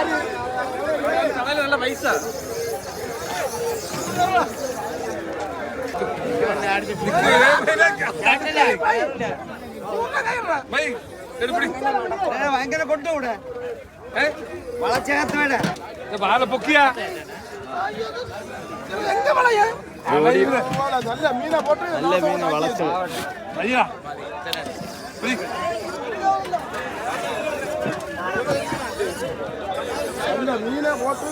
കടയിൽ നല്ല പൈസ ബൈ, ഇത് പിടി. ഭയങ്കര കൊണ്ടുകൂടെ ഏ? വളച്ചേർത്തോടെ ഇത് പാല പൊക്കിയാ നല്ല മീന പോട്ട് അയ്യാ പിടി. നല്ല മീന പോട്ട്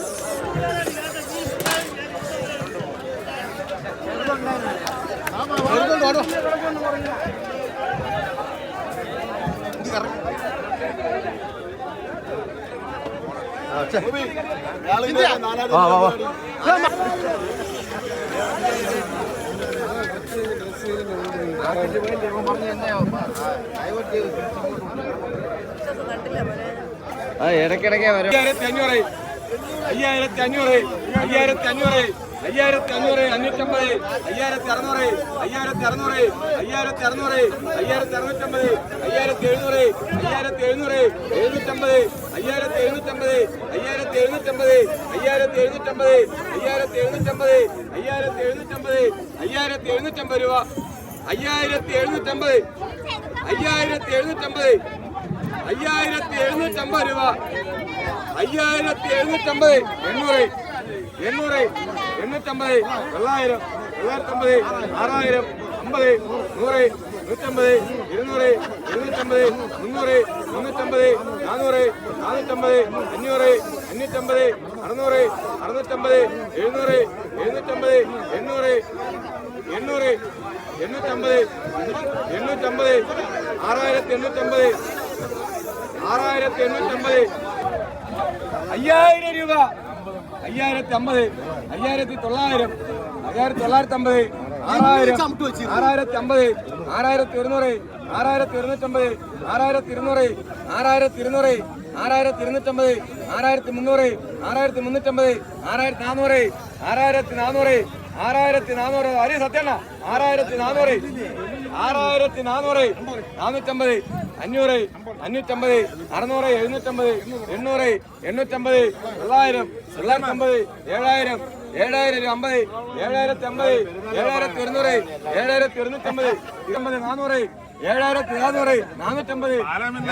ആ ഇടയ്ക്കിടയ്ക്ക് വരും. അയ്യായിരത്തി അഞ്ഞൂറ് അയ്യായിരത്തി അഞ്ഞൂറ് അയ്യായിരത്തി അഞ്ഞൂറ് അയ്യായിരത്തി അഞ്ഞൂറ് അഞ്ഞൂറ്റമ്പത്. അയ്യായിരത്തി അറുന്നൂറ് അയ്യായിരത്തി അറുന്നൂറ് അയ്യായിരത്തി അറുന്നൂറ് അയ്യായിരത്തി അറുന്നൂറ്റമ്പത് അയ്യായിരത്തി എഴുന്നൂറ് അയ്യായിരത്തി എഴുന്നൂറ് എഴുന്നൂറ്റമ്പത്. അയ്യായിരത്തി എഴുന്നൂറ്റമ്പത് അയ്യായിരത്തി എഴുന്നൂറ്റമ്പത് അയ്യായിരത്തി എഴുന്നൂറ്റമ്പത് അയ്യായിരത്തി എഴുന്നൂറ്റമ്പത് അയ്യായിരത്തി എഴുന്നൂറ്റമ്പത് അയ്യായിരത്തി എഴുന്നൂറ്റമ്പത് രൂപ. അയ്യായിരത്തി എഴുന്നൂറ്റമ്പത് അയ്യായിരത്തി എഴുന്നൂറ്റമ്പത് അയ്യായിരത്തി എഴുന്നൂറ്റമ്പത് രൂപ അയ്യായിരത്തി എഴുന്നൂറ്റമ്പത് എണ്ണൂറ് എണ്ണൂറ് എണ്ണൂറ്റമ്പത് തൊള്ളായിരം തൊള്ളായിരത്തമ്പത് ആറായിരം അമ്പത് നൂറ് നൂറ്റമ്പത് ഇരുന്നൂറ് ഇരുന്നൂറ്റമ്പത് മുന്നൂറ് മുന്നൂറ്റമ്പത് നാനൂറ് നാനൂറ്റമ്പത് അഞ്ഞൂറ് അഞ്ഞൂറ്റമ്പത് അറുന്നൂറ് അറുന്നൂറ്റമ്പത് എഴുന്നൂറ് എഴുന്നൂറ്റമ്പത് എണ്ണൂറ് എണ്ണൂറ് എണ്ണൂറ്റമ്പത് എണ്ണൂറ്റമ്പത് ആറായിരത്തി എണ്ണൂറ്റമ്പത് ആറായിരത്തി എണ്ണൂറ്റമ്പത്. അയ്യായിരം രൂപ. അയ്യായിരത്തി അമ്പത്. അയ്യായിരത്തി തൊള്ളായിരം. അയ്യായിരത്തി തൊള്ളായിരത്തി അമ്പത് ആറായിരം. ആറായിരത്തി അമ്പത്. ആറായിരത്തി ഒരുന്നൂറ്. ആറായിരത്തി ഇരുന്നൂറ്റമ്പത്. ആറായിരത്തി ഇരുന്നൂറ്. ആറായിരത്തി ഇരുന്നൂറ്. ആറായിരത്തി ഇരുന്നൂറ്റമ്പത്. ആറായിരത്തി മുന്നൂറ്. ആറായിരത്തി മുന്നൂറ്റമ്പത്. ആറായിരത്തി നാനൂറ്. ആറായിരത്തി നാനൂറ്. ആറായിരത്തി നാനൂറ്. അരി സത്യണ്ണ ആറായിരത്തി നാനൂറ്. ആറായിരത്തി നാനൂറ്. നാനൂറ്റമ്പത്. അഞ്ഞൂറ് അഞ്ഞൂറ്റമ്പത് അറുന്നൂറ് എഴുന്നൂറ്റമ്പത് എണ്ണൂറ് എണ്ണൂറ്റമ്പത് തൊള്ളായിരം തൊള്ളായിരത്തമ്പത് ഏഴായിരം ഏഴായിരം രൂപ അമ്പത് ഏഴായിരത്തി അമ്പത് ഏഴായിരത്തി ഒരുന്നൂറ് ഏഴായിരത്തി ഒരുന്നൂറ്റമ്പത് ഇരുപത് നാനൂറ് ഏഴായിരത്തി നാനൂറ് നാനൂറ്റമ്പത്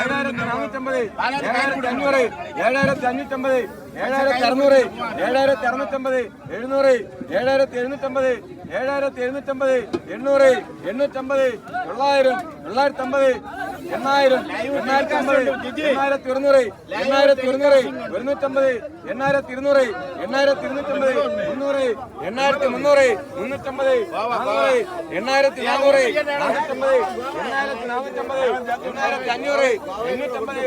ഏഴായിരത്തി നാനൂറ്റമ്പത് ഏഴായിരത്തി അഞ്ഞൂറ് ഏഴായിരത്തി അഞ്ഞൂറ്റമ്പത് ഏഴായിരത്തി അറുന്നൂറ് ഏഴായിരത്തി അറുന്നൂറ്റമ്പത് എഴുന്നൂറ് ഏഴായിരത്തി എഴുന്നൂറ്റമ്പത് ഏഴായിരത്തി എഴുന്നൂറ്റമ്പത് എണ്ണൂറ് എണ്ണൂറ്റമ്പത് തൊള്ളായിരം തൊള്ളായിരത്തി അമ്പത് എണ്ണായിരം എണ്ണായിരത്തി അമ്പത് എണ്ണായിരത്തി ഇരുന്നൂറ് എണ്ണായിരത്തി ഒരുന്നൂറ് ഒരുന്നൂറ്റമ്പത് എണ്ണായിരത്തി ഇരുന്നൂറ് എണ്ണായിരത്തി ഇരുന്നൂറ്റമ്പത് മുന്നൂറ് എണ്ണായിരത്തി മുന്നൂറ് മുന്നൂറ്റമ്പത് നാനൂറ് എണ്ണായിരത്തി നാനൂറ് നാനൂറ്റമ്പത് എണ്ണായിരത്തി നാനൂറ്റമ്പത് എണ്ണായിരത്തി അഞ്ഞൂറ് എണ്ണൂറ്റമ്പത്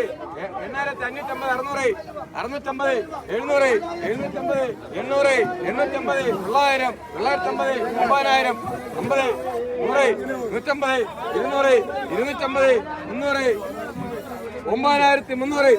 എണ്ണായിരത്തി അഞ്ഞൂറ്റമ്പത് അറുന്നൂറ് അറുന്നൂറ്റമ്പത് എഴുന്നൂറ് എഴുന്നൂറ്റമ്പത് എണ്ണൂറ് എണ്ണൂറ്റമ്പത് തൊള്ളായിരം തൊള്ളായിരത്തമ്പത് ഒമ്പതിനായിരം അമ്പത് നൂറ് നൂറ്റമ്പത് ഇരുന്നൂറ് ഇരുന്നൂറ്റമ്പത് മുന്നൂറ്. ഒമ്പതിനായിരത്തി മുന്നൂറ്.